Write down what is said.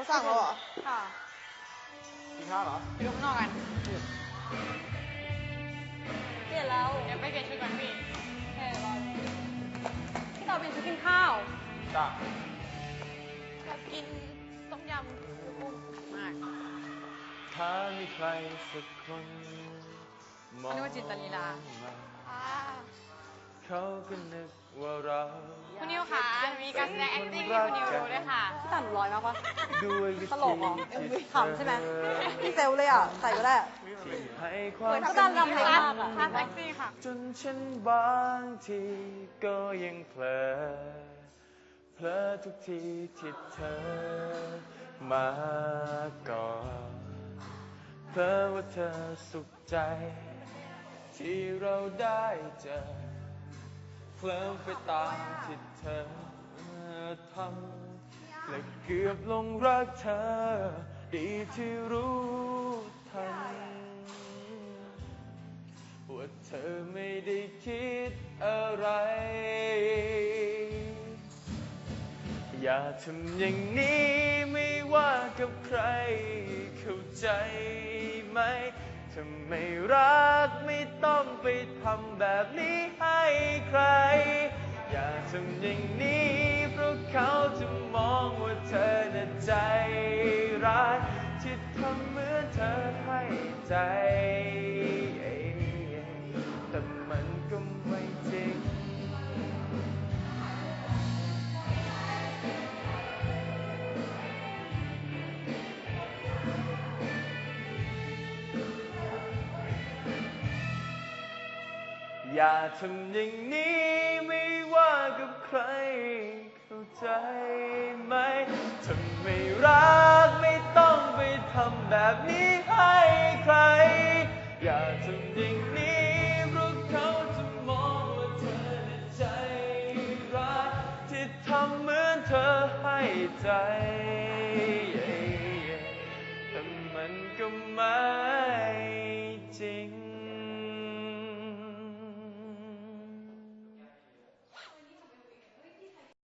เขาสั่งเราเหรอค่ะกินข้าวเหรอไปดูข้างนอกกันเปลี่ยนแล้วเดี๋ยวไปเปลี่ยนชุดก่อนพี่เออรอพี่ต่อเป็นชุดกินข้าวจ้ะอยากกินต้มยำกุ้งมากถ้ามีใครสักคนมองอันนี้ว่าจิตรลีลามาอ่า เขาก็นึกว่าเราคุณนิวค่ะ มีการแสดง acting ให้คุณนิวดูด้วยค่ะ พี่ต่ำร้อยมากปะด้วยวิตลธีกเหรอที่ขำใช่ไหมพี่เซลเลยอะ ใส่ก็ได้อะที่ให้ความเหมือนเขาการรำเพลงมากอะคลาสแท็กซี่ค่ะ จนฉันบางทีก็ยังเผลอ เผลอทุกทีที่เธอมาก่อนเผลอว่าเธอสุขใจ ที่เราได้เจอ เคลิ้มไปตามที่เธอทำและเกือบลงรักเธอ ดีที่รู้ทันว่าเธอไม่ได้คิดอะไร อย่าทำอย่างนี้ไม่ว่ากับใครเข้าใจไหมถ้าไม่รักไม่ ต้องไปทำแบบนี้ให้ใคร อย่าทำอย่างนี้ เพราะเขาจะมองว่าเธอน่ะใจร้ายที่ทำเหมือนเธอให้ใจ อย่าทำอย่างนี้ไม่ว่ากับใครเข้าใจไหมถ้าไม่รักไม่ต้องไปทำแบบนี้ให้ใคร อย่าทำอย่างนี้เพราะเขาจะมองว่าเธอน่ะใจร้ายที่ทำเหมือนเธอให้ใจแต่มันก็ไม่